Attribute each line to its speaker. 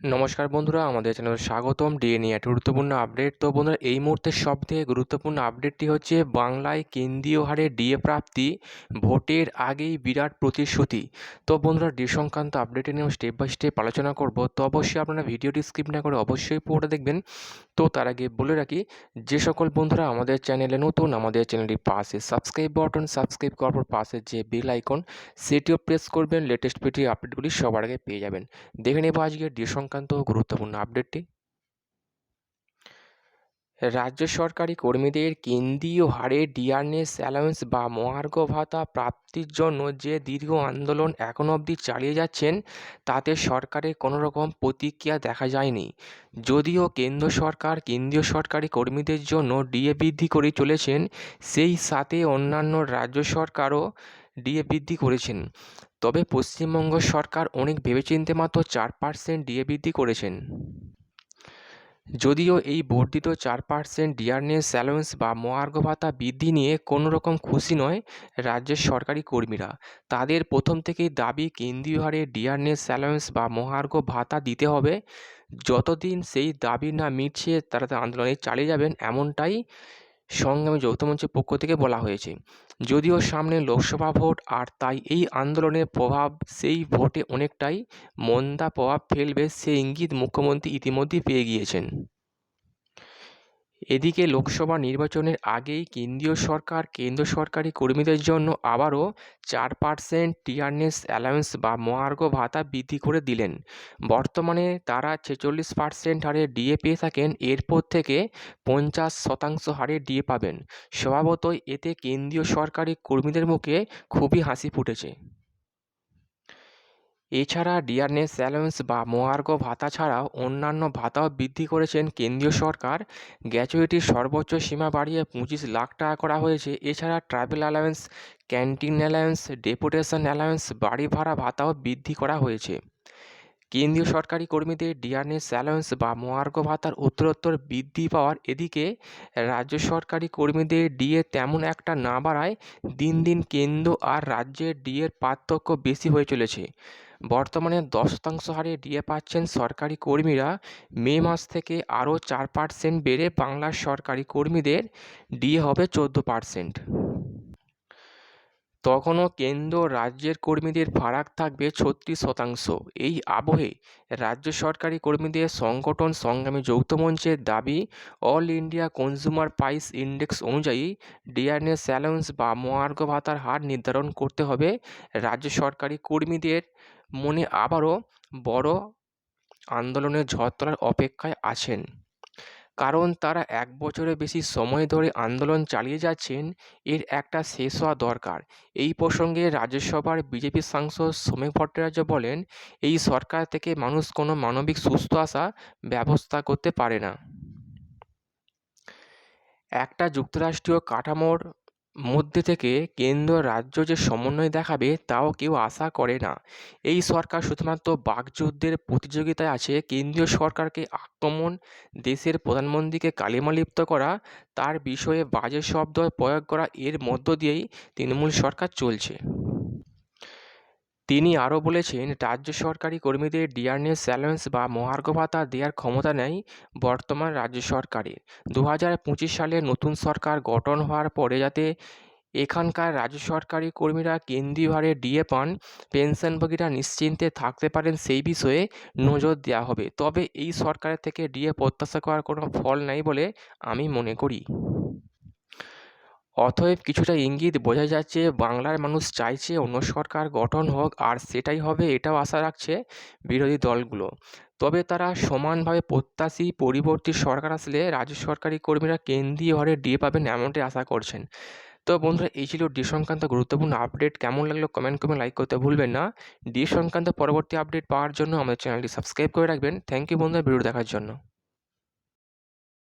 Speaker 1: নমস্কার বন্ধুরা, আমাদের চ্যানেলে স্বাগতম। ডিএ নিয়ে একটা গুরুত্বপূর্ণ আপডেট। তো বন্ধুরা, এই মুহূর্তে সবথেকে গুরুত্বপূর্ণ আপডেটটি হচ্ছে বাংলায় কেন্দ্রীয় হারে ডিএ প্রাপ্তি ভোটের আগেই বিরাট প্রতিশ্রুতি। তো বন্ধুরা ডি সংক্রান্ত আপডেটে নিয়ে স্টেপ বাই স্টেপ আলোচনা করব। তো অবশ্যই আপনারা ভিডিওটি স্কিপ না করে অবশ্যই পুরোটা দেখবেন। তো তার আগে বলে রাখি, যে সকল বন্ধুরা আমাদের চ্যানেলে নতুন, আমাদের চ্যানেলটি পাশে সাবস্ক্রাইব বাটন সাবস্ক্রাইব করার পর পাশে যে বেল আইকন সেটিও প্রেস করবেন। লেটেস্ট ভিডিও আপডেটগুলি সবার আগে পেয়ে যাবেন। দেখে নেব আজকে ডি সংক্রান্ত গুরুত্বপূর্ণ আপডেটটি রাজ্য সরকারি কর্মীদের কেন্দ্রীয় হারে ডিআরএস অ্যালাউন্স বা মহার্ঘ ভাতা প্রাপ্তির জন্য যে দীর্ঘ আন্দোলন এখনও অবধি চালিয়ে যাচ্ছেন, তাতে সরকারের কোনো রকম প্রতিক্রিয়া দেখা যায়নি। যদিও কেন্দ্র সরকার কেন্দ্রীয় সরকারি কর্মীদের জন্য ডিএ বৃদ্ধি করে চলেছেন, সেই সাথে অন্যান্য রাজ্য সরকারও ডিএ বৃদ্ধি করেছেন। তবে পশ্চিমবঙ্গ সরকার অনেক ভেবেচিন্তে মাত্র চার পার্সেন্ট ডিএ বৃদ্ধি করেছেন। যদিও এই বর্ধিত চার পার্সেন্ট ডিয়ারনেস অ্যালাউন্স বা মহার্ঘ ভাতা বৃদ্ধি নিয়ে কোনো রকম খুশি নয় রাজ্যের সরকারি কর্মীরা। তাদের প্রথম থেকেই দাবি, কেন্দ্রীয় হারে ডিয়ারনেস অ্যালাউন্স বা মহার্ঘ ভাতা দিতে হবে। যতদিন সেই দাবি না মিটছে, তারা আন্দোলনে চালিয়ে যাবেন এমনটাই সংগ্রামী যৌথ মঞ্চের পক্ষ থেকে বলা হয়েছে। যদিও সামনে লোকসভা ভোট, আর তাই এই আন্দোলনের প্রভাব সেই ভোটে অনেকটাই মন্দা প্রভাব ফেলবে সে ইঙ্গিত মুখ্যমন্ত্রী ইতিমধ্যেই পেয়ে গিয়েছেন। এদিকে লোকসভা নির্বাচনের আগেই কেন্দ্রীয় সরকার, কেন্দ্র সরকারি কর্মীদের জন্য আবারও চার পার্সেন্ট টিয়ারনেস অ্যালাউন্স বা মহার্ঘ ভাতা বৃদ্ধি করে দিলেন। বর্তমানে তারা ছেচল্লিশ পার্সেন্ট হারে ডিএ পেয়ে থাকেন, এরপর থেকে পঞ্চাশ শতাংশ হারে ডিএ পাবেন। স্বভাবতই এতে কেন্দ্রীয় সরকারি কর্মীদের মুখে খুবই হাসি ফুটেছে। এছাড়া ডিয়ারনেস অ্যালাউন্স বা মহার্ঘ ভাতা ছাড়াও অন্যান্য ভাতাও বৃদ্ধি করেছেন কেন্দ্রীয় সরকার। গ্র্যাচুইটির সর্বোচ্চ সীমা বাড়িয়ে পঁচিশ লাখ টাকা করা হয়েছে। এছাড়া travel allowance canteen allowance deputation allowance বাড়ি ভাড়া ভাতাও বৃদ্ধি করা হয়েছে। কেন্দ্রীয় সরকারি কর্মীদের ডিয়ারনেস অ্যালাউন্স বা মহার্ঘ ভাতার উত্তরোত্তর বৃদ্ধি পাওয়ার এদিকে রাজ্য সরকারি কর্মীদের ডিএ তেমন একটা না বাড়ায়, দিন দিন কেন্দ্র আর রাজ্যের ডিএর পার্থক্য বেশি হয়ে চলেছে। বর্তমানে দশ শতাংশ হারে ডিএ পাচ্ছেন সরকারি কর্মীরা। মে মাস থেকে আরও চার পার্সেন্ট বেড়ে বাংলার সরকারি কর্মীদের ডিএ হবে চোদ্দ পার্সেন্ট। তখনও কেন্দ্র রাজ্যের কর্মীদের ফারাক থাকবে ছত্রিশ শতাংশ। এই আবহে রাজ্য সরকারি কর্মীদের সংগঠন সংগ্রামী যৌথ মঞ্চের দাবি, all India consumer price index অনুযায়ী ডিআরএস অ্যালাউন্স বা মহার্ঘ ভাতার হার নির্ধারণ করতে হবে। রাজ্য সরকারি কর্মীদের মনে আবারও বড় আন্দোলনের ঝড় তোলার অপেক্ষায় আছেন। কারণ তারা এক বছরের বেশি সময় ধরে আন্দোলন চালিয়ে যাচ্ছেন, এর একটা শেষ হওয়া দরকার। এই প্রসঙ্গে রাজ্যসভার বিজেপি সাংসদ সোমেক ভট্টাচার্য বলেন, এই সরকার থেকে মানুষ কোনো মানবিক সুস্থ আসা ব্যবস্থা করতে পারে না। একটা যুক্তরাষ্ট্রীয় কাঠামোর মধ্যে থেকে কেন্দ্র রাজ্য যে সমন্বয় দেখাবে, তাও কেউ আশা করে না। এই সরকার শুধুমাত্র বাকযুদ্ধের প্রতিযোগিতায় আছে। কেন্দ্রীয় সরকারকে আক্রমণ, দেশের প্রধানমন্ত্রীকে কালিমালিপ্ত করা, তার বিষয়ে বাজে শব্দ প্রয়োগ করা, এর মধ্য দিয়েই তৃণমূল সরকার চলছে। তিনি আরও বলেছেন, রাজ্য সরকারি কর্মীদের ডিয়ারনেস অ্যালাউন্স বা মহার্ঘ ভাতা দেওয়ার ক্ষমতা নেই বর্তমান রাজ্য সরকারের। দু হাজার পঁচিশ সালে নতুন সরকার গঠন হওয়ার পরে যাতে এখানকার রাজ্য সরকারি কর্মীরা কেন্দ্রীয় হারে ডিএ পান, পেনশনভোগীরা নিশ্চিন্তে থাকতে পারেন সেই বিষয়ে নজর দেওয়া হবে। তবে এই সরকারের থেকে ডিএ প্রত্যাশা করার কোনো ফল নাই বলে আমি মনে করি। অতএব কিছুটা ইঙ্গিত বোঝা যাচ্ছে, বাংলার মানুষ চাইছে অন্য সরকার গঠন হোক, আর সেটাই হবে, এটাও আশা রাখছে বিরোধী দলগুলো। তবে তারা সমানভাবে প্রত্যাশী পরিবর্তী সরকার আসলে রাজ্য সরকারি কর্মীরা কেন্দ্রীয় হারে ডিএ পাবেন এমনটাই আশা করছেন। তো বন্ধুরা, এই ছিল ডি সংক্রান্ত গুরুত্বপূর্ণ আপডেট। কেমন লাগল কমেন্ট করে লাইক করতে ভুলবেন না। ডি সংক্রান্ত পরবর্তী আপডেট পাওয়ার জন্য আমাদের চ্যানেলটি সাবস্ক্রাইব করে রাখবেন। থ্যাংক ইউ বন্ধুরা, ভিডিও দেখার জন্য।